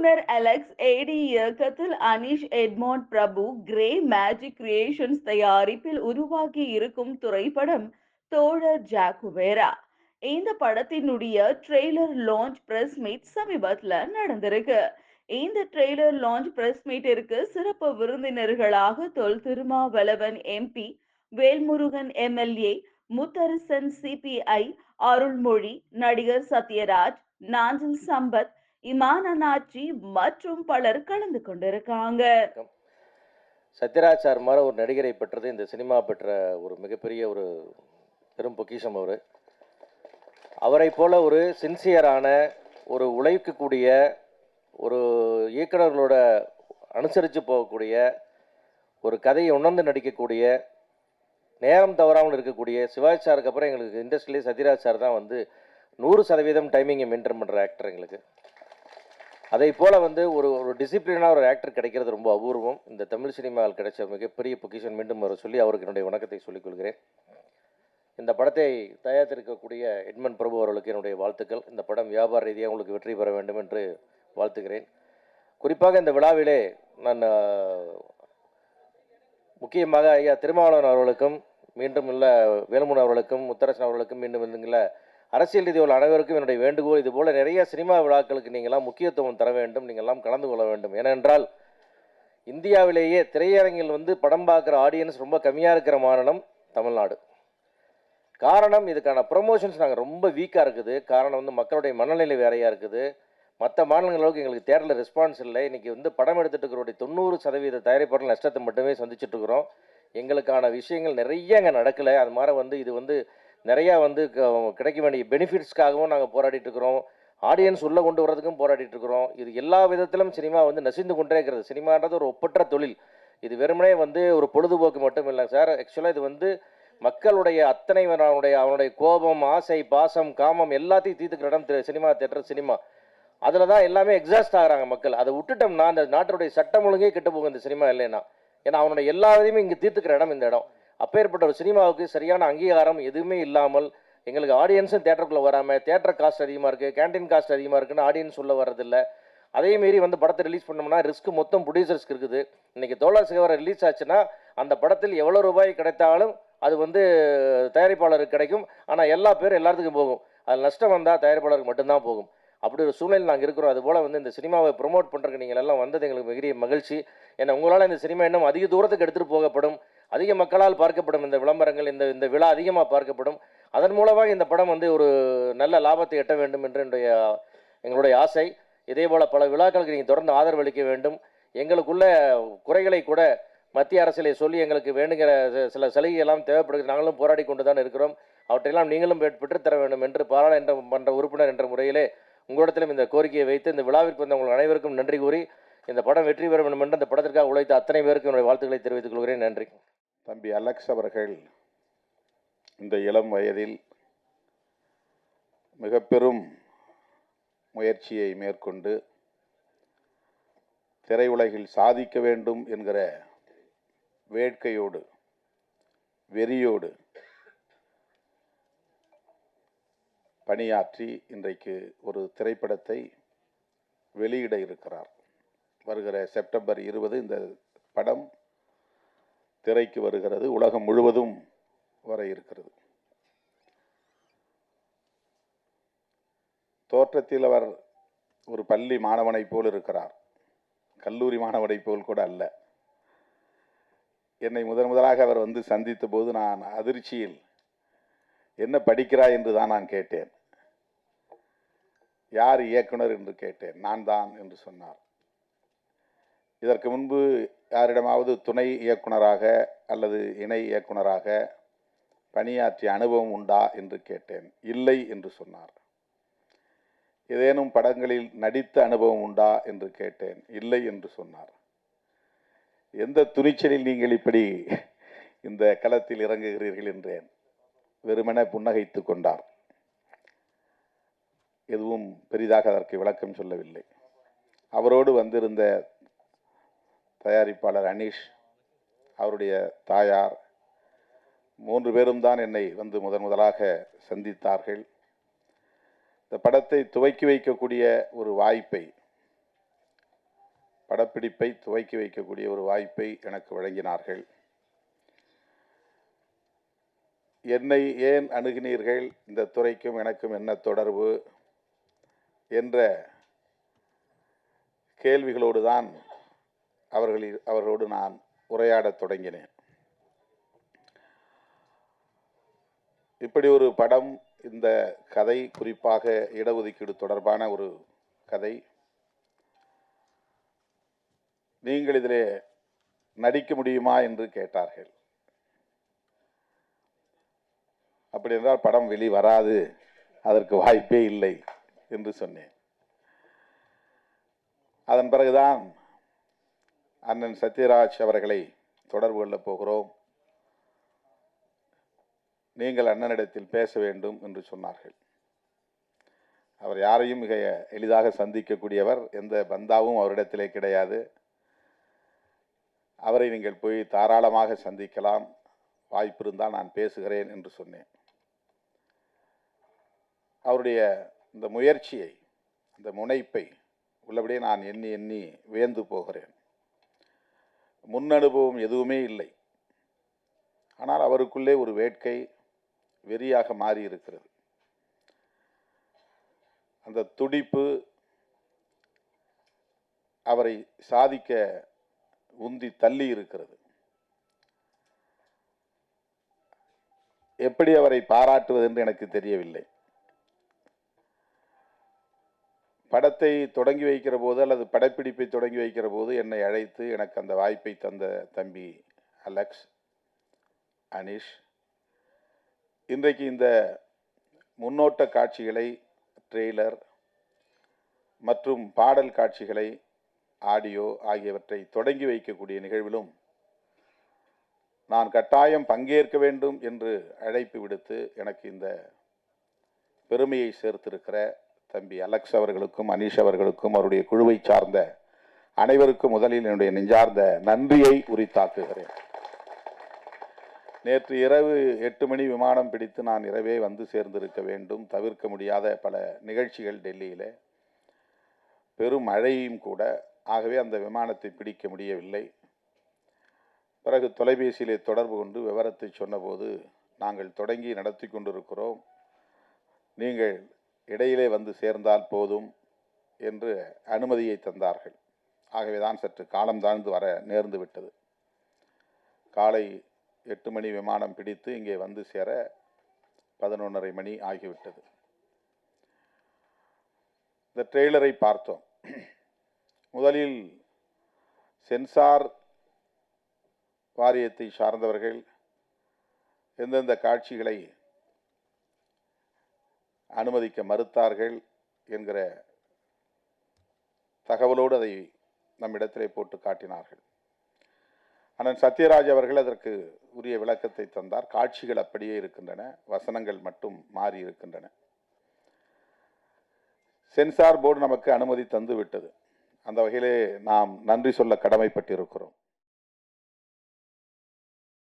இயக்குனர் அலெக்ஸ் ஏடி இயக்கத்தில் Anish Edmond Prabhu Grey Magic Creations தயாரிப்பில் உருவாகி இருக்கும் திரைப்படம் தோழர் ஜாக்குவேரா இந்த படத்தினுடைய ட்ரெய்லர் லான்ச் பிரஸ் மீட் சமீபத்தில் நடந்திருக்கு. இந்த ட்ரெய்லர் லான்ச் பிரஸ் மீட்டிற்கு சிறப்பு விருந்தினர்களாக Thol Thirumavalavan MP Velmurugan MLA Mutharasan CPI Arulmozhi நடிகர் சத்யராஜ் நாஞ்சில் சம்பத் இமான் மற்றும் பலர் கலந்து கொண்டிருக்காங்க. சத்யராஜ் சார் மாதிரி ஒரு நடிகரை பெற்றது இந்த சினிமா பெற்ற ஒரு மிகப்பெரிய ஒரு பெரும் பொக்கிஷம் அவர். அவரை போல ஒரு சின்சியரான ஒரு உழைக்கக்கூடிய ஒரு இயக்குனர்களோட அனுசரித்து போகக்கூடிய ஒரு கதையை உணர்ந்து நடிக்கக்கூடிய நேரம் தவறாமல் இருக்கக்கூடிய சிவாஜி சாருக்கு அப்புறம் எங்களுக்கு இண்டஸ்ட்ரியிலே சத்யராஜ் சார் தான் வந்து நூறு சதவீதம் டைமிங்கை மெயின்டைன் பண்ணுற ஆக்டர் எங்களுக்கு. அதை போல் வந்து ஒரு ஒரு டிசிப்ளினாக ஒரு ஆக்டர் கிடைக்கிறது ரொம்ப அபூர்வம். இந்த தமிழ் சினிமாவில் கிடைச்ச மிகப்பெரிய பொக்கிஷன் மீண்டும் வர சொல்லி அவருக்கு என்னுடைய வணக்கத்தை சொல்லிக் கொள்கிறேன். இந்த படத்தை தயாரித்திருக்கக்கூடிய எட்மன் பிரபு அவர்களுக்கு என்னுடைய வாழ்த்துக்கள். இந்த படம் வியாபார ரீதியாக உங்களுக்கு வெற்றி பெற வேண்டும் என்று வாழ்த்துகிறேன். குறிப்பாக இந்த விழாவிலே நான் முக்கியமாக ஐயா திருமாவளவன் அவர்களுக்கும் மீண்டும் உள்ள வேலுமன் அவர்களுக்கும் முத்தரசன் அவர்களுக்கும் மீண்டும் இருந்துங்கள அரசியல் ரீதி உள்ள அனைவருக்கும் என்னுடைய வேண்டுகோள் இது போல நிறைய சினிமா விழாக்களுக்கு நீங்களாம் முக்கியத்துவம் தர வேண்டும் நீங்கள்லாம் கலந்து கொள்ள வேண்டும். ஏனென்றால் இந்தியாவிலேயே திரையரங்கில் வந்து படம் பார்க்குற ஆடியன்ஸ் ரொம்ப கம்மியாக இருக்கிற மாநிலம் தமிழ்நாடு. காரணம் இதுக்கான ப்ரொமோஷன்ஸ் நாங்கள் ரொம்ப வீக்காக இருக்குது. காரணம் வந்து மக்களுடைய மனநிலை வேறையாக இருக்குது. மற்ற மாநிலங்களுக்கு எங்களுக்கு தேட்டரில் ரெஸ்பான்ஸ் இல்லை. இன்றைக்கி வந்து படம் எடுத்துகிட்டு இருக்கிறோடைய தொண்ணூறு சதவீத தயாரிப்பாளர் நஷ்டத்தை மட்டுமே சந்திச்சுட்டு இருக்கிறோம். எங்களுக்கான விஷயங்கள் நிறைய அங்கே நடக்கலை. அது மாதிரி வந்து இது வந்து நிறையா வந்து க- கிடைக்க வேண்டிய பெனிஃபிட்ஸ்க்காகவும் நாங்கள் போராடிட்டு இருக்கிறோம் ஆடியன்ஸ் உள்ளே கொண்டு வரதுக்கும் போராடிட்டு இருக்கிறோம் இது எல்லா விதத்திலும் சினிமா வந்து நசிந்து கொண்டே இருக்கிறது. சினிமான்றது ஒரு ஒப்பற்ற தொழில். இது வெறுமனே வந்து ஒரு பொழுதுபோக்கு மட்டும் இல்லை சார் ஆக்சுவலாக இது வந்து மக்களுடைய அத்தனை அவனுடைய அவனுடைய கோபம் ஆசை பாசம் காமம் எல்லாத்தையும் தீர்த்துக்கிற இடம் சினிமா தேட்டர் சினிமா. அதில் தான் எல்லாமே எக்ஸாஸ்ட் ஆகிறாங்க மக்கள். அதை விட்டுட்டோம்னா அந்த நாட்டுடைய சட்டம் ஒழுங்கே கெட்டு போகும் இந்த சினிமா இல்லைன்னா. ஏன்னா அவனுடைய எல்லா இதையுமே இங்கே தீர்த்துக்கிற இடம் இந்த இடம். அப்பேற்பட்ட ஒரு சினிமாவுக்கு சரியான அங்கீகாரம் எதுவுமே இல்லாமல் எங்களுக்கு ஆடியன்ஸும் தேட்டருக்குள்ளே வராமல் தேட்டர் காஸ்ட் அதிகமாக இருக்குது கேண்டீன் காஸ்ட் அதிகமாக இருக்குன்னு ஆடியன்ஸ் உள்ள வரதில்ல அதேமாரி மீறி வந்து படத்தை ரிலீஸ் பண்ணோம்னா ரிஸ்க் மொத்தம் ப்ரொடியூசர்ஸ்க்கு இருக்குது. இன்றைக்கி தோழர் சிகவரை ரிலீஸ் ஆச்சுன்னா அந்த படத்தில் எவ்வளோ ரூபாய் கிடைத்தாலும் அது வந்து தயாரிப்பாளருக்கு கிடைக்கும். ஆனால் எல்லா பேரும் எல்லாத்துக்கும் போகும். அது நஷ்டம் வந்தால் தயாரிப்பாளருக்கு மட்டும்தான் போகும். அப்படி ஒரு சூழ்நிலை நாங்கள் இருக்கிறோம். அதுபோல் வந்து இந்த சினிமாவை ப்ரொமோட் பண்ணுறதுக்கு நீங்கள் எல்லாம் வந்தது எங்களுக்கு மிகரிய மகிழ்ச்சி. ஏன்னா உங்களால் இந்த சினிமா இன்னும் அதிக தூரத்துக்கு எடுத்துகிட்டு போகப்படும். அதிக மக்களால் பார்க்கப்படும் இந்த விளம்பரங்கள் இந்த இந்த விழா அதிகமாக பார்க்கப்படும். அதன் மூலமாக இந்த படம் வந்து ஒரு நல்ல லாபத்தை எட்ட வேண்டும் என்று என்னுடைய எங்களுடைய ஆசை. இதே போல் பல விழாக்களுக்கு நீங்கள் தொடர்ந்து ஆதரவு அளிக்க வேண்டும். எங்களுக்குள்ள குறைகளை கூட மத்திய அரசிலே சொல்லி எங்களுக்கு வேண்டுகிற சில சலுகை எல்லாம் தேவைப்படுகிறது. நாங்களும் போராடி கொண்டு தான் இருக்கிறோம். அவற்றையெல்லாம் நீங்களும் பெற்றுத்தர வேண்டும் என்று பாராளுமன்ற மன்ற உறுப்பினர் என்ற முறையிலே உங்களிடத்திலும் இந்த கோரிக்கையை வைத்து இந்த விழாவிற்கு வந்த உங்கள் அனைவருக்கும் நன்றி கூறி இந்த படம் வெற்றி பெற வேண்டும் என்று இந்த படத்திற்காக உழைத்த அத்தனை பேருக்கும் என்னுடைய வாழ்த்துக்களை தெரிவித்துக் கொள்கிறேன். நன்றி. தம்பி அலெக்ஸ் அவர்கள் இந்த இளம் வயதில் மிக பெரும் முயற்சியை மேற்கொண்டு திரையுலகில் சாதிக்க வேண்டும் என்கிற வேட்கையோடு வெறியோடு பணியாற்றி இன்றைக்கு ஒரு திரைப்படத்தை வெளியிட இருக்கிறார். வருகிற செப்டம்பர் இருபது இந்த படம் திரைக்கு வருகிறது உலகம் முழுவதும் வர இருக்கிறது. தோற்றத்தில் அவர் ஒரு பள்ளி மாணவனைப் போல் இருக்கிறார். கல்லூரி மாணவனைப் போல் கூட அல்ல. என்னை முதன் முதலாக அவர் வந்து சந்தித்த போது நான் அதிர்ச்சியில் என்ன படிக்கிறாய்? என்று தான் நான் கேட்டேன். யார் இயக்குனர்? என்று கேட்டேன். நான் தான் என்று சொன்னார். இதற்கு முன்பு யாரிடமாவது துணை இயக்குனராக அல்லது இணை இயக்குனராக பணியாற்றிய அனுபவம் உண்டா என்று கேட்டேன். இல்லை என்று சொன்னார். ஏதேனும் படங்களில் நடித்த அனுபவம் உண்டா என்று கேட்டேன். இல்லை என்று சொன்னார். எந்த துணிச்சலில் நீங்கள் இப்படி இந்த களத்தில் இறங்குகிறீர்கள் என்றேன். வெறுமென புன்னகைத்து கொண்டார். எதுவும் பெரிதாக அதற்கு விளக்கம் சொல்லவில்லை. அவரோடு வந்திருந்த தயாரிப்பாளர் அனீஷ் அவருடைய தாயார் மூன்று பேரும் தான் என்னை வந்து முதன் முதலாக சந்தித்தார்கள். இந்த படத்தை துவக்கி வைக்கக்கூடிய ஒரு வாய்ப்பை படப்பிடிப்பை துவக்கி வைக்கக்கூடிய ஒரு வாய்ப்பை எனக்கு வழங்கினார்கள். என்னை ஏன் அணுகினீர்கள்? இந்த துறைக்கும் எனக்கும் என்ன தொடர்பு? என்ற கேள்விகளோடு தான் அவர்களில் அவர்களோடு நான் உரையாடத் தொடங்கினேன். இப்படி ஒரு படம் இந்த கதை குறிப்பாக இடஒதுக்கீடு தொடர்பான ஒரு கதை. நீங்கள் இதிலே நடிக்க முடியுமா என்று கேட்டார்கள். அப்படி என்றால் படம் வெளி வராது அதற்கு வாய்ப்பே இல்லை என்று சொன்னேன். அதன் பிறகுதான் அண்ணன் சத்யராஜ் அவர்களை தொடர்பு கொள்ளப் போகிறோம். நீங்கள் அண்ணனிடத்தில் பேச வேண்டும் என்று சொன்னார்கள். அவர் யாரையும் மிக எளிதாக சந்திக்கக்கூடியவர் எந்த பந்தாவும் அவரிடத்திலே கிடையாது. அவரை நீங்கள் போய் தாராளமாக சந்திக்கலாம். வாய்ப்பிருந்தால் நான் பேசுகிறேன் என்று சொன்னேன். அவருடைய இந்த முயற்சியை இந்த முனைப்பை உள்ளபடியே நான் எண்ணி எண்ணி வியந்து போகிறேன். முன் அனுபவம் எதுவுமே இல்லை. ஆனால் அவருக்குள்ளே ஒரு வேட்கை வெறியாக மாறி இருக்கிறது அந்த துடிப்பு அவரை சாதிக்க உந்தி தள்ளி இருக்கிறது எப்படி அவரை பாராட்டுவது என்று எனக்கு தெரியவில்லை. படத்தை தொடங்கி வைக்கிற போது அல்லது படப்பிடிப்பை தொடங்கி வைக்கிற போது என்னை அழைத்து எனக்கு அந்த வாய்ப்பை தந்த தம்பி அலெக்ஸ் அனிஷ். இன்றைக்கு இந்த முன்னோட்ட காட்சிகளை ட்ரெய்லர் மற்றும் பாடல் காட்சிகளை ஆடியோ ஆகியவற்றை தொடங்கி வைக்கக்கூடிய நிகழ்விலும் நான் கட்டாயம் பங்கேற்க வேண்டும் என்று அழைப்பு விடுத்து எனக்கு இந்த பெருமையை சேர்த்திருக்கிற தம்பி அலெக்ஸ் அவர்களுக்கும் அனீஷ் அவர்களுக்கும் அவருடைய குழுவை சார்ந்த அனைவருக்கும் முதலில் என்னுடைய நெஞ்சார்ந்த நன்றியை உரித்தாக்குகிறேன். நேற்று இரவு எட்டு மணி விமானம் பிடித்து நான் இரவே வந்து சேர்ந்திருக்க வேண்டும். தவிர்க்க முடியாத பல நிகழ்ச்சிகள் டெல்லியில். பெரும் மழையும் கூட. ஆகவே அந்த விமானத்தை பிடிக்க முடியவில்லை. பிறகு தொலைபேசியிலே தொடர்பு கொண்டு விவரத்தை சொன்னபோது நாங்கள் தொடங்கி நடத்தி கொண்டிருக்கிறோம். நீங்கள் இடையிலே வந்து சேர்ந்தால் போதும் என்று அனுமதியை தந்தார்கள். ஆகவே தான் சற்று காலம் தாழ்ந்து வர நேர்ந்து விட்டது. காலை எட்டு மணி விமானம் பிடித்து இங்கே வந்து சேர பதினொன்றரை மணி ஆகிவிட்டது. இந்த ட்ரெய்லரை பார்த்தோம். முதலில் சென்சார் வாரியத்தை சார்ந்தவர்கள் எந்தெந்த காட்சிகளை அனுமதிக்க மறுத்தார்கள் என்கிற தகவலோடு அதை நம்மிடத்திலே போட்டு காட்டினார்கள். அண்ணன் சத்யராஜ் அவர்கள் அதற்கு உரிய விளக்கத்தை தந்தார். காட்சிகள் அப்படியே இருக்கின்றன. வசனங்கள் மட்டும் மாறி இருக்கின்றன. சென்சார் போர்டு நமக்கு அனுமதி தந்து விட்டது அந்த வகையிலே நாம் நன்றி சொல்ல கடமைப்பட்டிருக்கிறோம்.